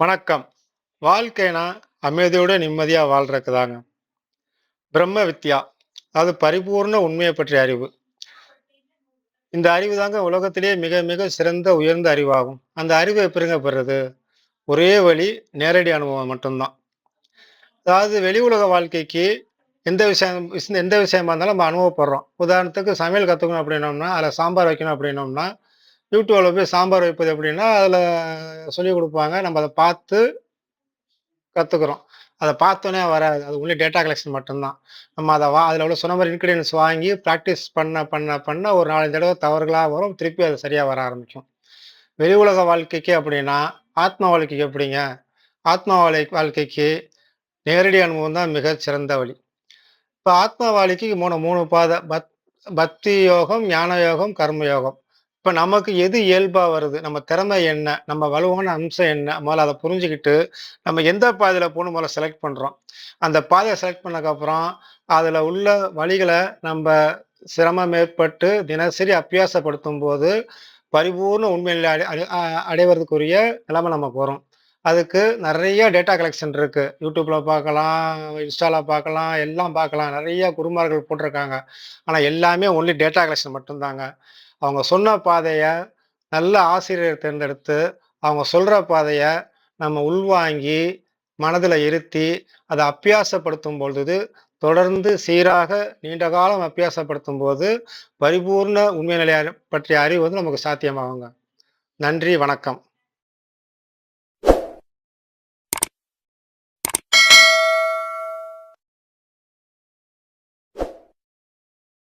வணக்கம். வாழ்க்கைனா அமைதியோட நிம்மதியாக வாழ்றதுக்கு தாங்க. பிரம்ம வித்யா. அது பரிபூர்ண உண்மையை பற்றிய அறிவு. இந்த அறிவு தாங்க உலகத்திலேயே மிக மிக சிறந்த உயர்ந்த அறிவாகும். அந்த அறிவை எப்படிங்க பெறுறது? ஒரே வழி நேரடி அனுபவம் மட்டும்தான் அதாவது வெளி உலக வாழ்க்கைக்கு எந்த விஷயம் எந்த விஷயமா இருந்தாலும் நம்ம அனுபவப்படுறோம். உதாரணத்துக்கு சமையல் கற்றுக்கணும் அப்படின்னோம்னா, அதில் சாம்பார் வைக்கணும் அப்படின்னோம்னா, யூடியூப்பில் போய் சாம்பார் வைப்பது எப்படின்னா, அதில் சொல்லிக் கொடுப்பாங்க நம்ம அதை பார்த்து கற்றுக்குறோம் அதை பார்த்தோன்னே வராது. அது ஒன்லி டேட்டா கலெக்ஷன் மட்டும்தான் நம்ம அதை வா அதில் உள்ள சொன்ன மாதிரி இன்க்ரீடியன்ஸ் வாங்கி ப்ராக்டிஸ் பண்ண பண்ண பண்ண ஒரு நாலஞ்சு தடவை தவறுகளாக வரும். திருப்பி அது சரியாக வர ஆரம்பிக்கும். வெளி உலக வாழ்க்கைக்கு அப்படின்னா, ஆத்ம வாழ்க்கைக்கு எப்படிங்க? ஆத்ம வாழை வாழ்க்கைக்கு நேரடி அனுபவம் தான் மிக சிறந்த வழி. இப்போ ஆத்ம வாழ்க்கைக்கு மூணு மூணு பாதை. பத் பக்தி யோகம், ஞான யோகம், கர்ம யோகம். இப்ப நமக்கு எது இயல்பா வருது? நம்ம திறமை என்ன? நம்ம வலுவான அம்சம் என்ன? முதல்ல அதை புரிஞ்சுக்கிட்டு நம்ம எந்த பாதையில போகணும் முதல்ல செலக்ட் பண்றோம். அந்த பாதையை செலக்ட் பண்ணதுக்கப்புறம், அதில் உள்ள வழிகளை நம்ம சிரமம் ஏற்பட்டு தினசரி அபியாசப்படுத்தும்போது, பரிபூர்ண உண்மையில அடை அடை அடைவதற்குரிய நிலைமை நம்ம வரும். அதுக்கு நிறைய டேட்டா கலெக்ஷன் இருக்கு. யூடியூப்ல பார்க்கலாம், இன்ஸ்டால பார்க்கலாம், எல்லாம் பார்க்கலாம். நிறைய குருமார்கள் போட்டிருக்காங்க. ஆனால் எல்லாமே ஒன்லி டேட்டா கலெக்ஷன் மட்டும்தாங்க அவங்க சொன்ன பாதையை நல்ல ஆசிரியர் தேர்ந்தெடுத்து, அவங்க சொல்ற பாதையை நம்ம உள்வாங்கி, மனதில் இருத்தி, அதை அப்பியாசப்படுத்தும் பொழுது, தொடர்ந்து சீராக நீண்ட காலம் அபியாசப்படுத்தும்போது, பரிபூர்ண உண்மை நிலையை பற்றிய அறிவு வந்து நமக்கு சாத்தியமாகுங்க. நன்றி, வணக்கம்.